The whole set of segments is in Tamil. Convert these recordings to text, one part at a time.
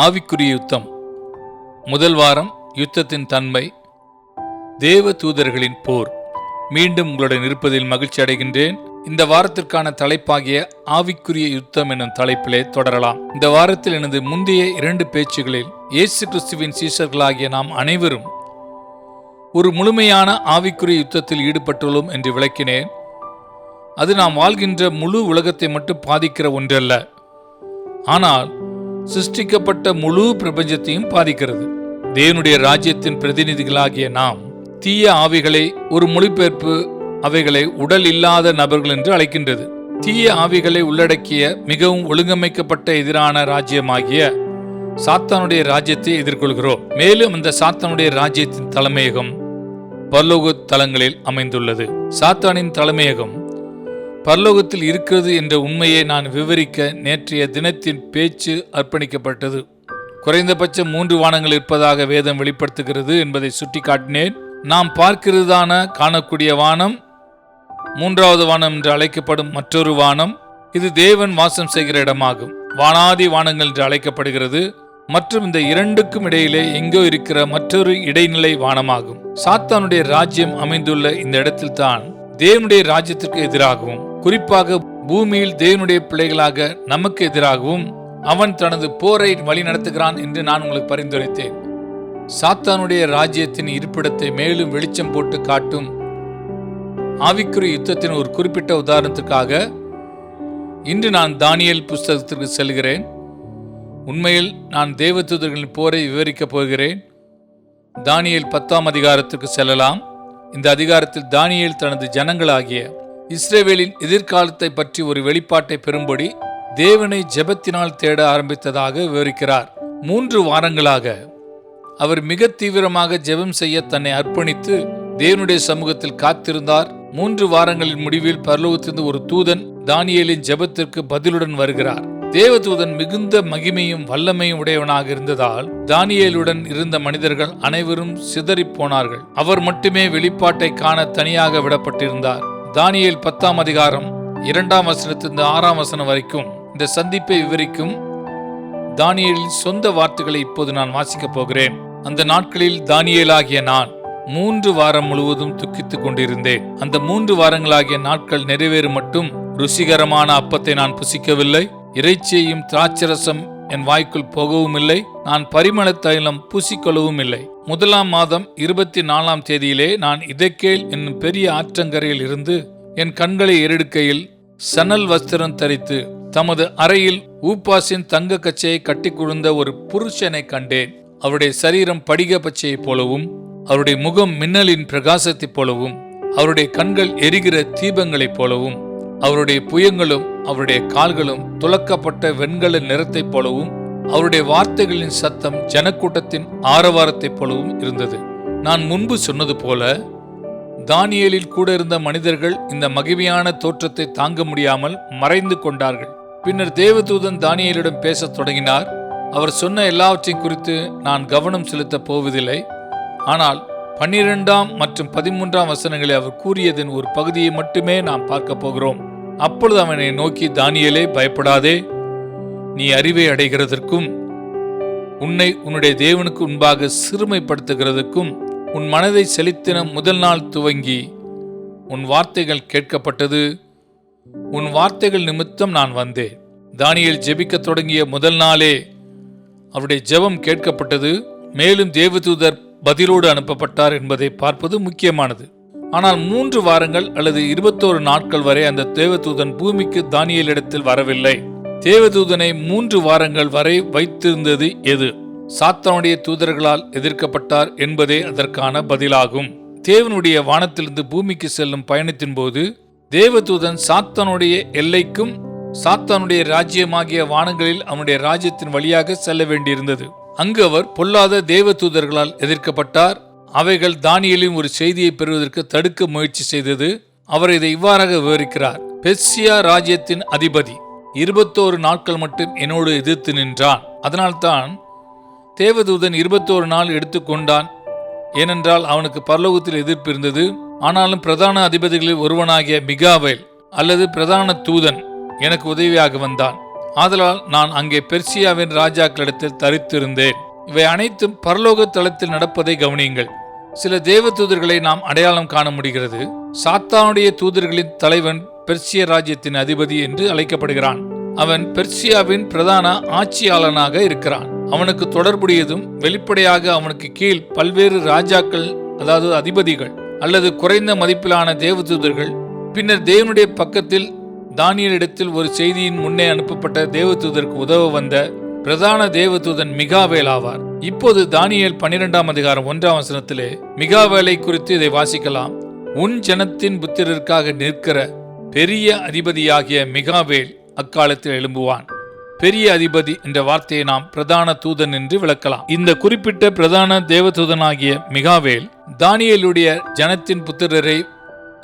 ஆவிக்குரிய யுத்தம். முதல் வாரம் யுத்தத்தின் தன்மை. தேவ தூதர்களின் போர். மீண்டும் உங்களுடன் இருப்பதில் மகிழ்ச்சி அடைகின்றேன். இந்த வாரத்திற்கான தலைப்பாகிய ஆவிக்குரிய யுத்தம் எனும் தலைப்பிலே தொடரலாம். இந்த வாரத்தில் எனது முந்தைய இரண்டு பேச்சுகளில் இயேசு கிறிஸ்துவின் சீஷர்களாகிய நாம் அனைவரும் ஒரு முழுமையான ஆவிக்குரிய யுத்தத்தில் ஈடுபட்டுள்ளோம் என்று விளக்கினேன். அது நாம் வாழ்கின்ற முழு உலகத்தை மட்டும் பாதிக்கிற ஒன்றல்ல. ஆனால் சிருஷ்டிக்கப்பட்ட முழு பிரபஞ்சத்தையும் பாதிக்கிறது. தேவனுடைய ராஜ்யத்தின் பிரதிநிதிகளாகிய நாம் தீய ஆவிகளை ஒரு மொழிபெயர்ப்பு அவைகளை உடல் இல்லாத நபர்கள் என்று அழைக்கின்றது. தீய ஆவிகளை உள்ளடக்கிய மிகவும் ஒழுங்கமைக்கப்பட்ட எதிரான ராஜ்யமாகிய சாத்தானுடைய ராஜ்யத்தை எதிர்கொள்கிறோம். மேலும் அந்த சாத்தானுடைய ராஜ்யத்தின் தலைமையகம் பரலோக தலங்களில் அமைந்துள்ளது. சாத்தானின் தலைமையகம் பரலோகத்தில் இருக்கிறது என்ற உண்மையை நான் விவரிக்க நேற்றைய தினத்தின் பேச்சு அர்ப்பணிக்கப்பட்டது. குறைந்தபட்சம் மூன்று வானங்கள் இருப்பதாக வேதம் வெளிப்படுத்துகிறது என்பதை சுட்டிக்காட்டினேன். நாம் பார்க்கிறதான காணக்கூடிய வானம் மூன்றாவது வானம் என்று அழைக்கப்படும் மற்றொரு வானம். இது தேவன் வாசம் செய்கிற இடமாகும். வானாதி வானங்கள் என்று அழைக்கப்படுகிறது. மற்றும் இந்த இரண்டுக்கும் இடையிலே எங்கோ இருக்கிற மற்றொரு இடைநிலை வானமாகும். சாத்தானுடைய ராஜ்யம் அமைந்துள்ள இந்த இடத்தில் தான் தேவனுடைய ராஜ்யத்திற்கு எதிராகவும் குறிப்பாக பூமியில் தேவனுடைய பிள்ளைகளாக நமக்கு எதிராகவும் அவன் தனது போரை வழி நடத்துகிறான் என்று நான் உங்களுக்கு பரிந்துரைத்தேன். சாத்தானுடைய ராஜ்யத்தின் இருப்பிடத்தை மேலும் வெளிச்சம் போட்டு காட்டும் ஆவிக்குரிய யுத்தத்தின் ஒரு குறிப்பிட்ட உதாரணத்திற்காக இன்று நான் தானியல் புஸ்தகத்திற்கு செல்கிறேன். உண்மையில் நான் தேவதூதர்களின் போரை விவரிக்கப் போகிறேன். தானியல் பத்தாம் அதிகாரத்திற்கு செல்லலாம். இந்த அதிகாரத்தில் தானியல் தனது ஜனங்களாகிய இஸ்ரேவேலின் எதிர்காலத்தை பற்றி ஒரு வெளிப்பாட்டை பெறும்படி தேவனை ஜெபத்தினால் தேட ஆரம்பித்ததாக விவரிக்கிறார். மூன்று வாரங்களாக அவர் மிக தீவிரமாக ஜெபம் செய்ய தன்னை அர்ப்பணித்து தேவனுடைய சமூகத்தில் காத்திருந்தார். மூன்று வாரங்களின் முடிவில் பரலோகத்திலிருந்து ஒரு தூதன் தானியேலின் ஜெபத்திற்கு பதிலுடன் வருகிறார். தேவதூதன் மிகுந்த மகிமையும் வல்லமையும் உடையவனாக இருந்ததால் தானியேலுடன் இருந்த மனிதர்கள் அனைவரும் சிதறிப் போனார்கள். அவர் மட்டுமே வெளிப்பாட்டை காண தனியாக விடப்பட்டிருந்தார். தானியல் பத்தாம் அதிகாரம் இரண்டாம் வசனத்திலிருந்து ஆறாம் வசனம் வரைக்கும் இந்த சந்திப்பை விவரிக்கும் தானியலின் சொந்த வார்த்தைகளை இப்போது நான் வாசிக்கப் போகிறேன். அந்த நாட்களில் தானியலாகிய நான் மூன்று வாரம் முழுவதும் துக்கித்துக் கொண்டிருந்தேன். அந்த மூன்று வாரங்களாகிய நாட்கள் நிறைவேறும் மட்டும் ருசிகரமான அப்பத்தை நான் புசிக்கவில்லை. இறைச்சியையும் திராட்சரசம் என் வாய்க்குள் போகவும் இல்லை. நான் பரிமள தைலம் பூசிக்கொள்ளவும் இல்லை. முதலாம் மாதம் இருபத்தி நாலாம் தேதியிலே நான் இதக்கேல் என்னும் பெரிய ஆற்றங்கரையில் இருந்து என் கண்களை எரெடுக்கையில் சணல் வஸ்திரம் தரித்து தமது அறையில் ஊப்பாசின் தங்க கச்சையை கட்டி குழுந்த ஒரு புருஷனை கண்டேன். அவருடைய சரீரம் படிக பச்சையைப் போலவும் அவருடைய முகம் மின்னலின் பிரகாசத்தைப் போலவும் அவருடைய கண்கள் எரிகிற தீபங்களைப் போலவும் அவருடைய புயங்களும் அவருடைய கால்களும் துலக்கப்பட்ட வெண்கல நிறத்தைப் போலவும் அவருடைய வார்த்தைகளின் சத்தம் ஜனக்கூட்டத்தின் ஆரவாரத்தைப் போலவும் இருந்தது. நான் முன்பு சொன்னது போல தானியலில் கூட இருந்த மனிதர்கள் இந்த மகிமையான தோற்றத்தை தாங்க முடியாமல் மறைந்து கொண்டார்கள். பின்னர் தேவதூதன் தானியலிடம் பேசத் தொடங்கினார். அவர் சொன்ன எல்லாவற்றையும் குறித்து நான் கவனம் செலுத்தப் போவதில்லை. ஆனால் பன்னிரெண்டாம் மற்றும் பதிமூன்றாம் வசனங்களை அவர் கூறியதன் ஒரு பகுதியை மட்டுமே நாம் பார்க்க போகிறோம். அப்பொழுது அவனை நோக்கி தானியலே பயப்படாதே. நீ அறிவை அடைகிறதற்கும் உன்னை உன்னுடைய தேவனுக்கு முன்பாக சிறுமைப்படுத்துகிறதுக்கும் உன் மனதை செலுத்தின முதல் நாள் துவங்கி உன் வார்த்தைகள் கேட்கப்பட்டது. உன் வார்த்தைகள் நிமித்தம் நான் வந்தேன். தானியல் ஜெபிக்கத் தொடங்கிய முதல் நாளே அவருடைய ஜெபம் கேட்கப்பட்டது. மேலும் தேவதூதர் பதிலோடு அனுப்பப்பட்டார் என்பதை பார்ப்பது முக்கியமானது. ஆனால் மூன்று வாரங்கள் அல்லது இருபத்தோரு நாட்கள் வரை அந்த தேவதூதன் பூமிக்கு தானியலிடத்தில் வரவில்லை. தேவதூதனை மூன்று வாரங்கள் வரை வைத்திருந்தது எது? சாத்தானுடைய தூதர்களால் எதிர்க்கப்பட்டார் என்பதே அதற்கான பதிலாகும். தேவனுடைய வானத்திலிருந்து பூமிக்கு செல்லும் பயணத்தின் போது தேவதூதன் சாத்தானுடைய எல்லைக்கும் சாத்தானுடைய ராஜ்யமாகிய வானங்களில் அவனுடைய ராஜ்யத்தின் வழியாக செல்ல வேண்டியிருந்தது. அங்கு அவர் பொல்லாத தேவதூதர்களால் எதிர்க்கப்பட்டார். அவைகள் தானியலின் ஒரு செய்தியை பெறுவதற்கு தடுக்க முயற்சி செய்தது. அவர் இதை இவ்வாறாக விவரிக்கிறார். பெர்சியா ராஜ்யத்தின் அதிபதி. இருபத்தோரு நாட்கள் மட்டும் என்னோடு எதிர்த்து நின்றான். அதனால்தான் தேவதூதன் இருபத்தோரு நாள் எடுத்துக்கொண்டான் ஏனென்றால் அவனுக்கு பரலோகத்தில் எதிர்ப்பு இருந்தது. ஆனாலும் பிரதான அதிபதிகளில் ஒருவனாகிய மிகாவேல் அல்லது பிரதான தூதன் எனக்கு உதவியாக வந்தான். ஆதலால் நான் அங்கே பெர்சியாவின் ராஜாக்களிடத்தில் தரித்திருந்தேன். இவை அனைத்தும் பரலோக தளத்தில் நடப்பதை கவனியுங்கள். சில தேவ தூதர்களை நாம் அடையாளம் காண முடிகிறது. சாத்தானுடைய தூதர்களின் தலைவன் பெர்சிய ராஜ்யத்தின் அதிபதி என்று அழைக்கப்படுகிறான். அவன் பெர்சியாவின் பிரதான ஆட்சியாளனாக இருக்கிறான். அவனுக்கு தொடர்புடையதும் வெளிப்படையாக அவனுக்கு கீழ் பல்வேறு ராஜாக்கள் அதாவது அதிபதிகள் அல்லது குறைந்த மதிப்பிலான தேவதூதர்கள் பின்னர் தேவனுடைய பக்கத்தில் தானியலிடத்தில் ஒரு செய்தியின் முன்னே அனுப்பப்பட்ட தேவதூதருக்கு உதவ வந்த பிரதான தேவதூதன் மிகாவேல் ஆவார். இப்போது தானியேல் பன்னிரெண்டாம் அதிகாரம் ஒன்றாம் வசனத்திலே மிகாவேலை குறித்து இதை வாசிக்கலாம். உன் ஜனத்தின் புத்திரருக்காக நிற்கிற பெரிய அதிபதியாகிய மிகாவேல் அக்காலத்தில் எழும்புவான். பெரிய அதிபதி என்ற வார்த்தையை நாம் பிரதான தூதன் என்று விளக்கலாம். இந்த குறிப்பிட்ட பிரதான தேவதூதனாகிய மிகாவேல் தானியலுடைய ஜனத்தின் புத்திரரை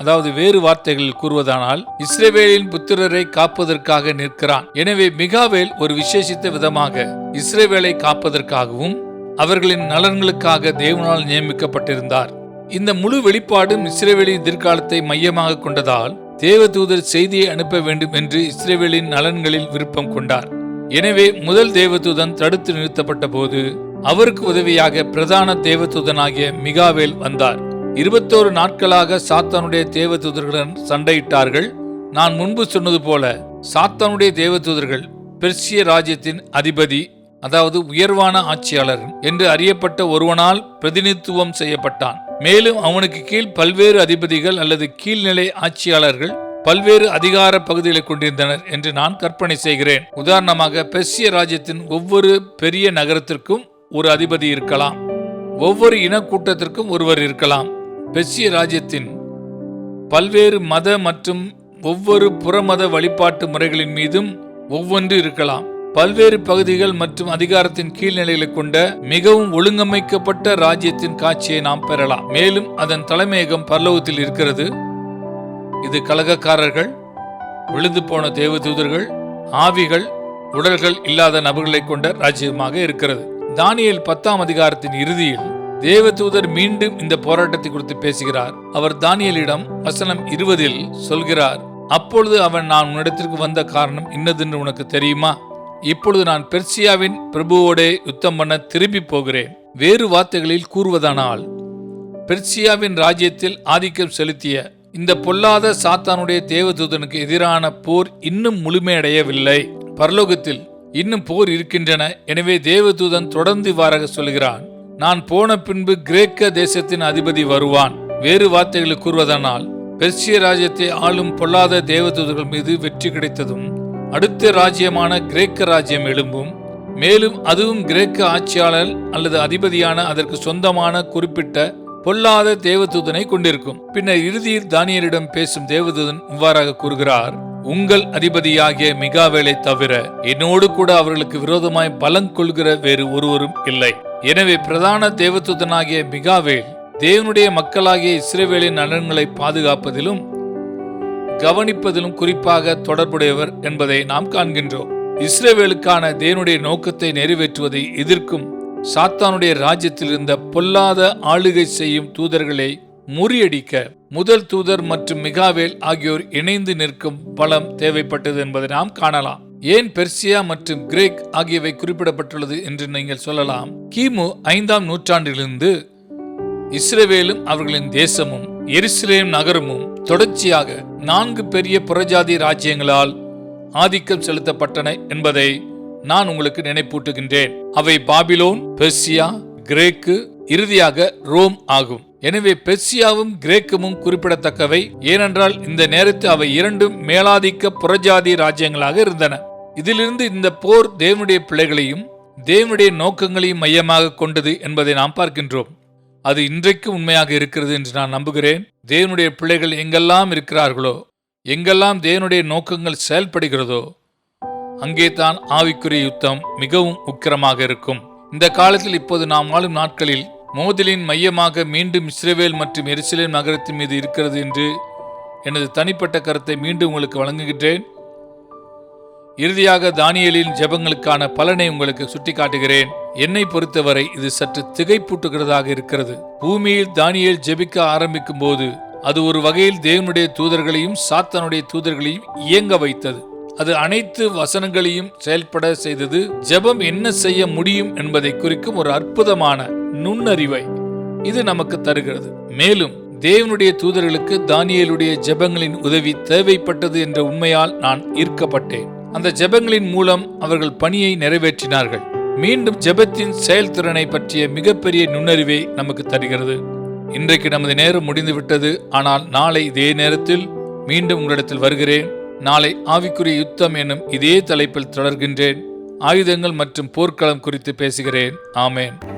அதாவது வேறு வார்த்தைகளில் கூறுவதானால் இஸ்ரேவேலின் புத்திரரை காப்பதற்காக நிற்கிறான். எனவே மிகாவேல் ஒரு விசேஷித்த விதமாக இஸ்ரேவேலை காப்பதற்காகவும் அவர்களின் நலன்களுக்காக தேவனால் நியமிக்கப்பட்டிருந்தார். இந்த முழு வெளிப்பாடும் இஸ்ரேவேலின் எதிர்காலத்தை மையமாக கொண்டதால் தேவதூதர் செய்தியை அனுப்ப வேண்டும் என்று இஸ்ரேவேலின் நலன்களில் விருப்பம் கொண்டார். எனவே முதல் தேவதூதன் தடுத்து நிறுத்தப்பட்ட போது அவருக்கு உதவியாக பிரதான தேவதூதனாகிய மிகாவேல் வந்தார். இருபத்தோரு நாட்களாக சாத்தானுடைய தேவதூதர்களுடன் சண்டையிட்டார்கள். நான் முன்பு சொன்னது போல சாத்தானுடைய தேவதூதர்கள் பெர்சிய ராஜ்யத்தின் அதிபதி அதாவது உயர்வான ஆட்சியாளர் என்று அறியப்பட்ட ஒருவனால் பிரதிநிதித்துவம் செய்யப்பட்டான். மேலும் அவனுக்கு கீழ் பல்வேறு அதிபதிகள் அல்லது கீழ்நிலை ஆட்சியாளர்கள் பல்வேறு அதிகார பகுதிகளை கொண்டிருந்தனர் என்று நான் கற்பனை செய்கிறேன். உதாரணமாக பெர்சிய ராஜ்யத்தின் ஒவ்வொரு பெரிய நகரத்திற்கும் ஒரு அதிபதி இருக்கலாம். ஒவ்வொரு இனக்கூட்டத்திற்கும் ஒருவர் இருக்கலாம். பெர்சிய ராஜ்யத்தின் பல்வேறு மத மற்றும் ஒவ்வொரு புறமத வழிபாட்டு முறைகளின் மீதும் ஒவ்வொன்று இருக்கலாம். பல்வேறு பகுதிகள் மற்றும் அதிகாரத்தின் கீழ்நிலைகளை கொண்ட மிகவும் ஒழுங்கமைக்கப்பட்ட ராஜ்யத்தின் காட்சியை நாம் பெறலாம். மேலும் அதன் தலைமையகம் பரலோகத்தில் இருக்கிறது. இது கலகக்காரர்கள் விழுந்து போன தேவதூதர்கள் ஆவிகள் உடல்கள் இல்லாத நபர்களை கொண்ட ராஜ்யமாக இருக்கிறது. தானியல் பத்தாம் அதிகாரத்தின் இறுதியில் தேவதூதர் மீண்டும் இந்த போராட்டத்தை குறித்து பேசுகிறார். அவர் தானியலிடம் வசனம் இருபதில் சொல்கிறார் அப்பொழுது அவன் நான் உன்னிடத்திற்கு வந்த காரணம் இன்னதென்று உனக்கு தெரியுமா? இப்பொழுது நான் பெர்சியாவின் பிரபுவோடே யுத்தம் பண்ண திரும்பி போகிறேன். வேறு வார்த்தைகளில் கூறுவதானால் பெர்சியாவின் ராஜ்யத்தில் ஆதிக்கம் செலுத்திய இந்த பொல்லாத சாத்தானுடைய தேவதூதனுக்கு எதிரான போர் இன்னும் முழுமையடையவில்லை. பரலோகத்தில் இன்னும் போர் இருக்கின்றன. எனவே தேவதூதன் தொடர்ந்து இவ்வாறாக சொல்கிறான் நான் போன பின்பு கிரேக்க தேசத்தின் அதிபதி வருவான். வேறு வார்த்தைகளை கூறுவதானால் பெர்சிய ராஜ்யத்தை ஆளும் பொல்லாத தேவதூதர்கள் மீது வெற்றி கிடைத்ததும் அடுத்த ராஜ்யமான கிரேக்க ராஜ்யம் எழும்பும். மேலும் அதுவும் கிரேக்க ஆட்சியாளர் அல்லது அதிபதியான அதற்கு சொந்தமான குறிப்பிட்ட பொல்லாத தேவதூதனை கொண்டிருக்கும். பின்னர் இறுதியில் தானியரிடம் பேசும் தேவதூதன் இவ்வாறாக கூறுகிறார் உங்கள் அதிபதியாகிய மிகாவேலை தவிர என்னோடு கூட அவர்களுக்கு விரோதமாய் பலம் கொள்கிற வேறு ஒருவரும் இல்லை. எனவே பிரதான தேவதூதனாகிய மிகாவேல் தேவனுடைய மக்களாகிய இஸ்ரேவேலின் நலன்களை பாதுகாப்பதிலும் கவனிப்பதிலும் குறிப்பாக தொடர்புடையவர் என்பதை நாம் காண்கின்றோம். இஸ்ரேவேலுக்கான தேவனுடைய நோக்கத்தை நிறைவேற்றுவதை எதிர்க்கும் சாத்தானுடைய ராஜ்யத்தில் இருந்த பொல்லாத ஆளுகை செய்யும் தூதர்களை முறியடிக்க முதல் தூதர் மற்றும் மிகாவேல் ஆகியோர் இணைந்து நிற்கும் பலம் தேவைப்பட்டது என்பதை நாம் காணலாம். ஏன் பெர்சியா மற்றும் கிரேக் ஆகியவை குறிப்பிடப்பட்டுள்ளது என்று நீங்கள் சொல்லலாம். கிமு ஐந்தாம் நூற்றாண்டிலிருந்து இஸ்ரேவேலும் அவர்களின் தேசமும் எருசலேம் நகரமும் தொடர்ச்சியாக நான்கு பெரிய புறஜாதி ராஜ்யங்களால் ஆதிக்கம் செலுத்தப்பட்டன என்பதை நான் உங்களுக்கு நினைப்பூட்டுகின்றேன். அவை பாபிலோன் பெர்சியா கிரேக்கு இறுதியாக ரோம் ஆகும். எனவே பெர்சியாவும் கிரேக்கமும் குறிப்பிடத்தக்கவை. ஏனென்றால் இந்த நேரத்தில் அவை இரண்டும் மேலாதிக்க புறஜாதி ராஜ்யங்களாக இருந்தன. இதிலிருந்து இந்த போர் தேவனுடைய பிள்ளைகளையும் தேவனுடைய நோக்கங்களையும் மையமாக கொண்டது என்பதை நாம் பார்க்கின்றோம். அது இன்றைக்கு உண்மையாக இருக்கிறது என்று நான் நம்புகிறேன். தேவனுடைய பிள்ளைகள் எங்கெல்லாம் இருக்கிறார்களோ எங்கெல்லாம் தேவனுடைய நோக்கங்கள் செயல்படுகிறதோ அங்கே தான் ஆவிக்குரிய யுத்தம் மிகவும் உக்கிரமாக இருக்கும். இந்த காலத்தில் இப்போது நாம் வாழும் நாட்களில் மோதலின் மையமாக மீண்டும் இஸ்ரேவேல் மற்றும் எருசலேம் நகரத்தின் மீது இருக்கிறது என்று எனது தனிப்பட்ட கருத்தை மீண்டும் உங்களுக்கு வழங்குகின்றேன். இறுதியாக தானியலின் ஜெபங்களுக்கான பலனை உங்களுக்கு சுட்டிக்காட்டுகிறேன். என்னை பொறுத்தவரை இது சற்று திகைப்பூட்டுகிறதாக இருக்கிறது. பூமியில் தானியல் ஜெபிக்க ஆரம்பிக்கும் போது அது ஒரு வகையில் தேவனுடைய தூதர்களையும் சாத்தானுடைய தூதர்களையும் இயங்க வைத்தது. அது அனைத்து வசனங்களையும் செயல்பட செய்தது. ஜெபம் என்ன செய்ய முடியும் என்பதை குறிக்கும் ஒரு அற்புதமான நுண்ணறிவை இது நமக்கு தருகிறது. மேலும் தேவனுடைய தூதர்களுக்கு தானியலுடைய ஜெபங்களின் உதவி தேவைப்பட்டது என்ற உண்மையால் நான் ஈர்க்கப்பட்டேன். அந்த ஜெபங்களின் மூலம் அவர்கள் பணியை நிறைவேற்றினார்கள். மீண்டும் ஜெபத்தின் செயல்திறனை பற்றிய மிகப்பெரிய நுண்ணறிவை நமக்கு தருகிறது. இன்றைக்கு நமது நேரம் முடிந்துவிட்டது. ஆனால் நாளை இதே நேரத்தில் மீண்டும் உங்களிடத்தில் வருகிறேன். நாளை ஆவிக்குரிய யுத்தம் எனும் இதே தலைப்பில் தொடர்கின்றேன். ஆயுதங்கள் மற்றும் போர்க்களம் குறித்து பேசுகிறேன். ஆமேன்.